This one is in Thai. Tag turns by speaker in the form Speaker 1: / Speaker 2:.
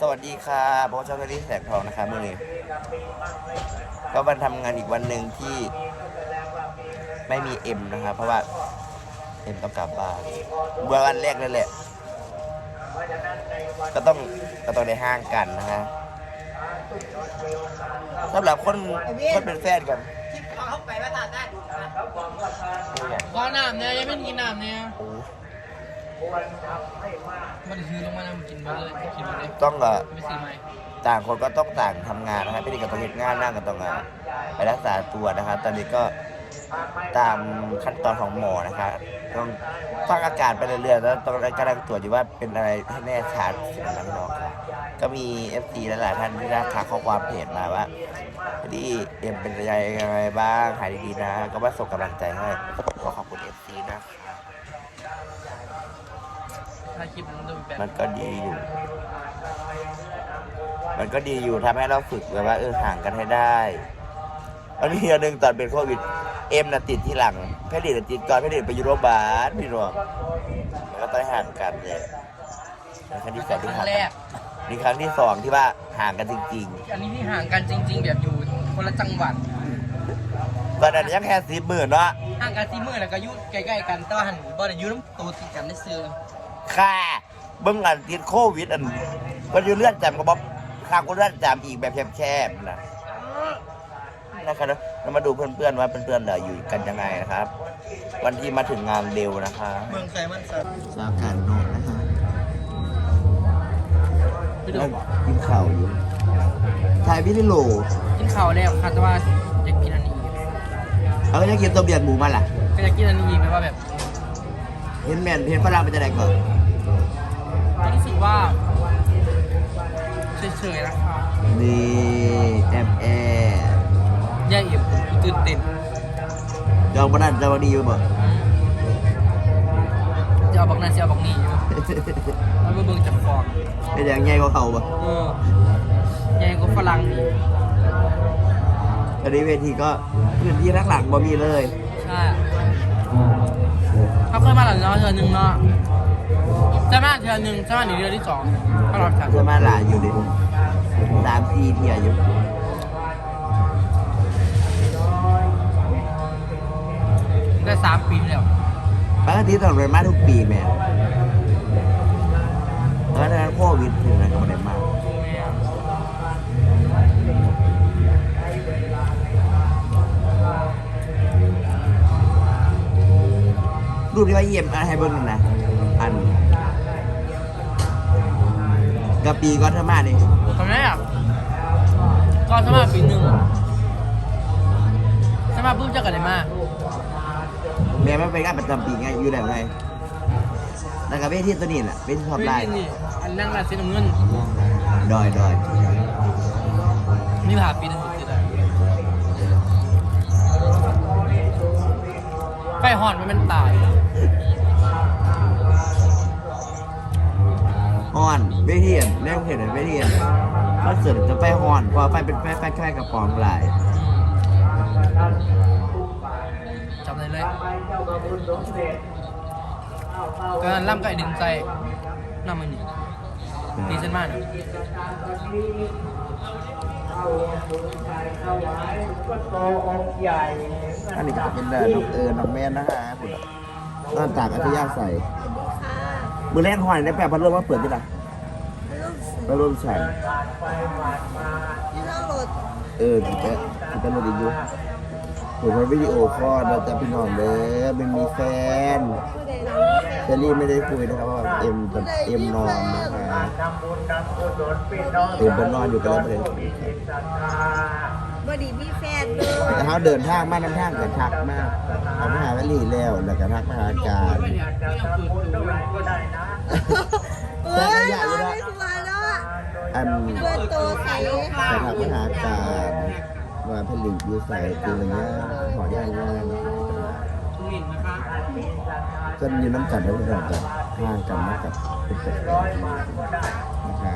Speaker 1: สวัสดีค่ะโบชอบเทอรี่แสงทองนะคะเมื่อนี้ก็วันทำงานอีกวันหนึ่งที่ไม่มีเอ็มนะคะเพราะว่าเอ็มต้องกลับบ้านเมื่อวันแรกนั่นแหละ ก็ต้องก็ต้องในห้างกันนะคะสำหรับคนคนเป็นแฟนกัน
Speaker 2: ขอน้ำเนี่ยยังไม่กินน้ำเนี่ย
Speaker 1: โอ้
Speaker 2: มันถือลงมาน้ำกินมาเลยกินมาเลย
Speaker 1: ต้องเอ่อ
Speaker 2: ไม่ซื้อไหม
Speaker 1: ต่างคนก็ต้องต่างทำงานนะครับพี่ดีกับต้องเห็นงานนั่งกันต้องอะไปรักษาตัวนะครับ ตอนนี้ก็ตามขั้นตอนของหมอนะครับต้องฟังอาการไปเรื่อยๆแล้วต้องกำลังตรวจอยู่ว่าเป็นอะไรให้แน่ชัดสิ่งนั้นน้องครับก็มีเอฟซีหลายๆท่านที่ได้ทักข้อความเพจมาว่าพี่ดีเอ็มเป็นยังไงบ้างหายดีๆนะ ก็มาส่งกำลังใจให้
Speaker 2: มันดูแบบ
Speaker 1: มันก็ดีอยู่ มันก็ดีอยู่ทำให้เราฝึกแบบว่าเออห่างกันให้ได้มันมีอันหนึ่งตอนเป็นโควิด เอ็มน่ะติดที่หลังแพทย์เดชน่ะติดก่อนแพทย์เดชไปอยู่โรงพยาบาลพี่รองแล้วก็ต้องห่างกันเลยในครั้งที่สอง
Speaker 2: ค
Speaker 1: ที่
Speaker 2: รั้ง
Speaker 1: ห่าง
Speaker 2: แร
Speaker 1: กั
Speaker 2: ก
Speaker 1: นนี่ครั้งที่สองที่ว่าห่างกันจริง
Speaker 2: อันนี้ที่ห่างกันจริง ๆ แบบอยู่คนละจังหวัด
Speaker 1: ๆตอนนั้นยังแค่สิบหมื่นเนาะ
Speaker 2: ห่างกันที่มือแล้วก็อยุ่ใกล้ๆกันแต่ว่าหันบ่ได้อยุ่น้ำตัวติดกันได้ซื้อ
Speaker 1: ค่า เบิ่งอันติดโควิดอันมันอยู่เลื่อนจำก็บอกข้างก็เลื่อนจำอีกแบบแคบๆนะนะครับเรามาดูเพื่อนๆว่าเพื่อนๆเหลืออยู่กันยังไงนะครับ วันที่มาถึงงานเร็วนะคะ
Speaker 2: เมืองไทยมันสัตว์
Speaker 1: สาวการโนดนะคะ
Speaker 2: พี่ดู
Speaker 1: แล้วกินข่าวอยู่ถ่ายวิดีโอ
Speaker 2: กินข้าวแล้วค่ะแต่ว่าอยากกินอันนี้
Speaker 1: เอาก็จะกินต้มเบียดหมูมาล่ะ
Speaker 2: ก็อยากกินอันนี้แบบว่าแบบ
Speaker 1: เห็นแมนเห็นฝรั่งเป็นจะไดก่อน
Speaker 2: รู้สึกว่าเฉยๆนะคะ
Speaker 1: นี่แอบแอบ
Speaker 2: ย่าเอี่ยมตื่นเต้น
Speaker 1: จองบ้านจองดีอยู่บ่
Speaker 2: จะเอาบักนั่นจะเอาบักนี่อยู่แล้วก็เบิ่งจากฟอง
Speaker 1: เป็นอย่างไงก็เขาบ่
Speaker 2: เออใหญ่กว่าฝรั่งอีก
Speaker 1: ตอนนี้เวทีก็พื้นที่รักหลังบ่มีเลย
Speaker 2: ใช่เขาเคยมาหลังเนาะเทือหนึ่งเนาะ จะมาเทือหนึ่งจะมาหนีเดือนที่สองเขาหลับฉัน
Speaker 1: จะมาหลายอยู่ดิสามสี่เที่ยอยู่
Speaker 2: ได้สามปีแล้ว
Speaker 1: ปกติต้องเรียนมาทุกปีแม่ตอนนั้นโควิดถึงนะก็ไม่ได้มารูปที่ว่าเยี่ยมอันให้เบิ่งนั่นนะ กะปีก็เท่ามานี่
Speaker 2: ทำไมอะก็สมัครปีหนึ่งสมัครปุ๊บจะกันได้มา
Speaker 1: แม่ไม่ไปงานประจำปีไงอยู่แล้วไงแล้วก็เวทีตัวนี้แหละเวทีท็อปไลน์
Speaker 2: นี่อันนั่งร้านเส้นน้ำเงิน
Speaker 1: ดอยดอย
Speaker 2: มีผ่าปีหนึงคืออะไรไปหอนมันมันตาย
Speaker 1: ฮ้อนเวทีอันแรกเห็นเวทีอันคอนเสิร์ตจะไปฮ้อนเพราะไฟเป็นไฟไฟแค่กระป๋องหลาย
Speaker 2: จำได้เลยก็ล่ำไก่ดึงใจน้ำมันนี่ดีเส้นมากนะ
Speaker 1: อันนี้ก็จะเป็นเดินน้องเอิญน้องแม่นะฮะคุณนอนตากอัธยาใส่มือแรกหอยในแปลพัดลมว่าเปิดที่ไหน พัดลมใส่
Speaker 3: ที่เราโหลด
Speaker 1: เออถึงจะถึงจะมาดีอยู่ผมมาวิดีโอคอลเราจะพี่น้องเด้อไม่มีแฟน
Speaker 3: ผู้ใดเรา
Speaker 1: เชอรี่ไม่ได้คุยนะครับเพราะว่าเอ็มกับเอ็มนอนนะคะเอ็มเป็นนอนอยู่กันแล้วเลย
Speaker 3: บอดีพี่แฟนเลย
Speaker 1: แต่เขาเดินทางมาน้ำทางกับทักมากเขามาหาวลีแล้วแล้วก็ทักมาหาการ
Speaker 3: เออเราไม่สบายแล้ว อะ
Speaker 1: อัน
Speaker 3: เพื่อนโตใส
Speaker 1: แต่ทักมาหาการว่าผลิตอยู่ใส่ตัวอะไรเงี้ยขอย่างงาน
Speaker 2: ทุเรียนนะคะ
Speaker 1: จนอยู่น้ำกัดแล้วพี่น้องกันห่างกันมากกับเป็นปกตินะคะ